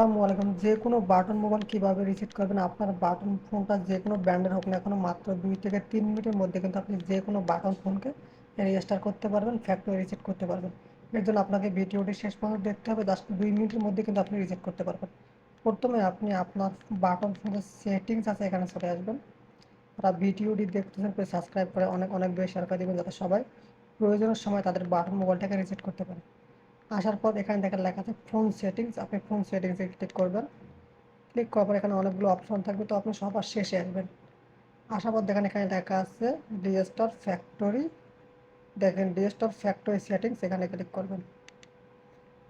আসসালামু আলাইকুম। যে কোনো বাটন মোবাইল কীভাবে রিসেট করবেন, আপনার বাটন ফোনটা যে কোনো ব্র্যান্ডের হোক না কেন, মাত্র দুই থেকে তিন মিনিটের মধ্যে কিন্তু আপনি যে কোনো বাটন ফোনকে রেজিস্টার করতে পারবেন ফ্যাক্টরি রিসেট করতে পারবেন। এর জন্য আপনাকে ভিডিওটি শেষ পর্যন্ত দেখতে হবে, জাস্ট দুই মিনিটের মধ্যে কিন্তু আপনি রিসেট করতে পারবেন। প্রথমে আপনি আপনার বাটন ফোনের সেটিংস আছে, এখানে চলে আসবেন। তারা ভিডিওটি দেখতেছেন সাবস্ক্রাইব করে অনেক অনেক বেশি শেয়ার করে দেবেন যাতে সবাই প্রয়োজনের সময় তাদের বাটন মোবাইলটাকে রিসেট করতে পারে। আসার পর এখানে দেখেন লেখা আছে ফোন সেটিংস আপনি ফোন সেটিংসে ক্লিক করবেন। ক্লিক করার পর এখানে অনেকগুলো অপশন থাকবে, তো আপনি সবার শেষে আসবেন। আসার পর দেখেন এখানে লেখা আছে ডিএস্টার ফ্যাক্টরি দেখেন ডিএস্টার ফ্যাক্টরি সেটিংস এখানে ক্লিক করবেন।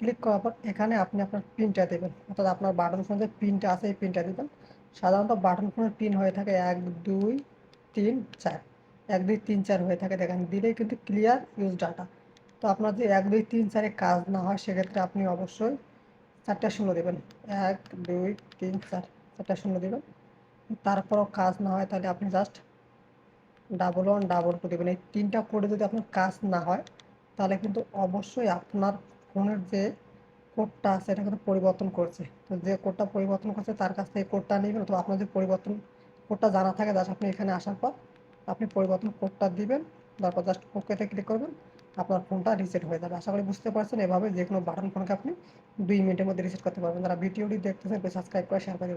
ক্লিক করার পর এখানে আপনি আপনার পিনটা দেবেন, অর্থাৎ আপনার বাটন ফোন যে পিনটা আছে, এই পিনটা দেবেন। সাধারণত বাটন ফোনের পিন হয়ে থাকে এক, দুই, তিন, চার। এক, দুই, তিন, চার হয়ে থাকে, দেখেন। দিলেই কিন্তু ক্লিয়ার ইউজ ডাটা তো আপনার যে এক দুই তিন চারে কাজ না হয়, সেক্ষেত্রে আপনি অবশ্যই চারটা শূন্য দেবেন। এক দুই তিন চার, চারটা শূন্য দেবেন। তারপরও কাজ না হয় তাহলে আপনি just double one double two দেবেন। এই তিনটা কোডে যদি আপনার কাজ না হয়, তাহলে কিন্তু অবশ্যই আপনার ফোনের যে কোডটা আছে, এটা কিন্তু পরিবর্তন করছে। তো যে কোডটা পরিবর্তন করছে, তার কাছ থেকে কোডটা নেবেন অথবা আপনার যে পরিবর্তন কোডটা জানা থাকে, জাস্ট আপনি এখানে আসার পর আপনি পরিবর্তন কোডটা দিবেন। তারপর জাস্ট ওকেতে ক্লিক করবেন। আপনার ফোনটা রিসেট হয়ে যাবে। আশা করি বুঝতে পারছেন, এভাবে যে কোনো বাটন ফোনকে আপনি দুই মিনিটের মধ্যে রিসেট করতে পারবেন। যারা ভিডিওটি দেখতেছেন সাবস্ক্রাইব করে শেয়ার করে